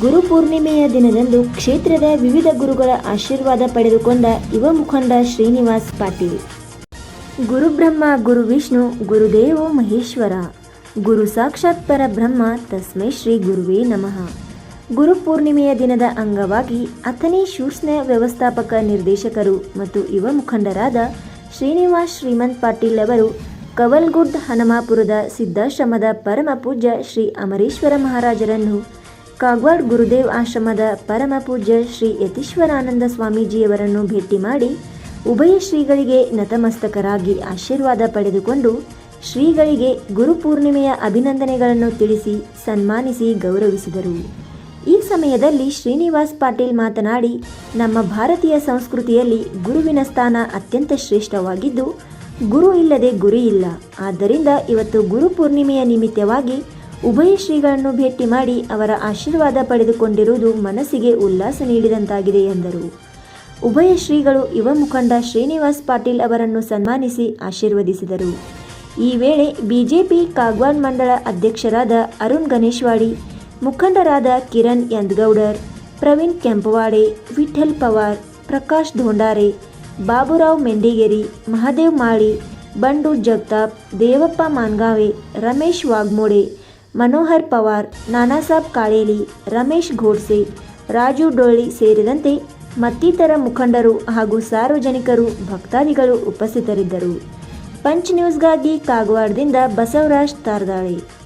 ಗುರು ಪೂರ್ಣಿಮೆಯ ದಿನದಂದು ಕ್ಷೇತ್ರದ ವಿವಿಧ ಗುರುಗಳ ಆಶೀರ್ವಾದ ಪಡೆದುಕೊಂಡ ಯುವ ಮುಖಂಡ ಶ್ರೀನಿವಾಸ್ ಪಾಟೀಲ್. ಗುರುಬ್ರಹ್ಮ, ಗುರು ವಿಷ್ಣು, ಗುರುದೇವೋ ಮಹೇಶ್ವರ. ಗುರು ಸಾಕ್ಷಾತ್ ಪರಬ್ರಹ್ಮ, ತಸ್ಮೈ ಶ್ರೀ ಗುರುವೇ ನಮಃ. ಗುರು ಪೂರ್ಣಿಮೆಯ ದಿನದ ಅಂಗವಾಗಿ ಅಥನಿ ಶೂಸ್ನ ವ್ಯವಸ್ಥಾಪಕ ನಿರ್ದೇಶಕರು ಮತ್ತು ಯುವ ಮುಖಂಡರಾದ ಶ್ರೀನಿವಾಸ್ ಶ್ರೀಮಂತ್ ಪಾಟೀಲ್ ಅವರು ಕವಲ್ಗುಡ್ ಹನುಮಾಪುರದ ಸಿದ್ಧಾಶ್ರಮದ ಪರಮ ಪೂಜ್ಯ ಶ್ರೀ ಅಮರೇಶ್ವರ ಮಹಾರಾಜರನ್ನು ಕಾಗವಾಡ್ ಗುರುದೇವ್ ಆಶ್ರಮದ ಪರಮ ಪೂಜ್ಯ ಶ್ರೀ ಯತೀಶ್ವರಾನಂದ ಸ್ವಾಮೀಜಿಯವರನ್ನು ಭೇಟಿ ಮಾಡಿ ಉಭಯ ಶ್ರೀಗಳಿಗೆ ನತಮಸ್ತಕರಾಗಿ ಆಶೀರ್ವಾದ ಪಡೆದುಕೊಂಡು ಶ್ರೀಗಳಿಗೆ ಗುರುಪೂರ್ಣಿಮೆಯ ಅಭಿನಂದನೆಗಳನ್ನು ತಿಳಿಸಿ ಸನ್ಮಾನಿಸಿ ಗೌರವಿಸಿದರು. ಈ ಸಮಯದಲ್ಲಿ ಶ್ರೀನಿವಾಸ್ ಪಾಟೀಲ್ ಮಾತನಾಡಿ, ನಮ್ಮ ಭಾರತೀಯ ಸಂಸ್ಕೃತಿಯಲ್ಲಿ ಗುರುವಿನ ಸ್ಥಾನ ಅತ್ಯಂತ ಶ್ರೇಷ್ಠವಾಗಿದ್ದು, ಗುರು ಇಲ್ಲದೆ ಗುರಿ ಇಲ್ಲ. ಆದ್ದರಿಂದ ಇವತ್ತು ಗುರು ಪೂರ್ಣಿಮೆಯ ನಿಮಿತ್ತವಾಗಿ ಉಭಯ ಶ್ರೀಗಳನ್ನು ಭೇಟಿ ಮಾಡಿ ಅವರ ಆಶೀರ್ವಾದ ಪಡೆದುಕೊಂಡಿರುವುದು ಮನಸ್ಸಿಗೆ ಉಲ್ಲಾಸ ನೀಡಿದಂತಾಗಿದೆ ಎಂದರು. ಉಭಯ ಶ್ರೀಗಳು ಯುವ ಮುಖಂಡ ಶ್ರೀನಿವಾಸ್ ಪಾಟೀಲ್ ಅವರನ್ನು ಸನ್ಮಾನಿಸಿ ಆಶೀರ್ವದಿಸಿದರು. ಈ ವೇಳೆ ಬಿಜೆಪಿ ಕಾಗ್ವಾನ್ ಮಂಡಳ ಅಧ್ಯಕ್ಷರಾದ ಅರುಣ್ ಗಣೇಶ್ವಾಡಿ, ಮುಖಂಡರಾದ ಕಿರಣ್ ಯಂದ್ಗೌಡರ್ ಪ್ರವೀಣ್ ಕೆಂಪವಾಡೆ, ವಿಠಲ್ ಪವಾರ್, ಪ್ರಕಾಶ್ ಧೋಂಡಾರೆ, ಬಾಬುರಾವ್ ಮೆಂಡಿಗೇರಿ, ಮಹಾದೇವ್ ಮಾಳಿ, ಬಂಡು ಜಗತಾಪ್, ದೇವಪ್ಪ ಮಾನ್ಗಾವೆ, ರಮೇಶ್ ವಾಗ್ಮೋಡೆ ಮನೋಹರ್ ಪವಾರ್ ನಾನಾಸಾಬ್ ಕಾಳೇಲಿ, ರಮೇಶ್ ಘೋಡ್ಸೆ, ರಾಜು ಡೊಳ್ಳಿ ಸೇರಿದಂತೆ ಮತ್ತಿತರ ಮುಖಂಡರು ಹಾಗೂ ಸಾರ್ವಜನಿಕರು ಭಕ್ತಾದಿಗಳು ಉಪಸ್ಥಿತರಿದ್ದರು. ಪಂಚ್ ನ್ಯೂಸ್ಗಾಗಿ ಕಾಗವಾಡದಿಂದ ಬಸವರಾಜ್ ತಾರ್ದಾಳೆ.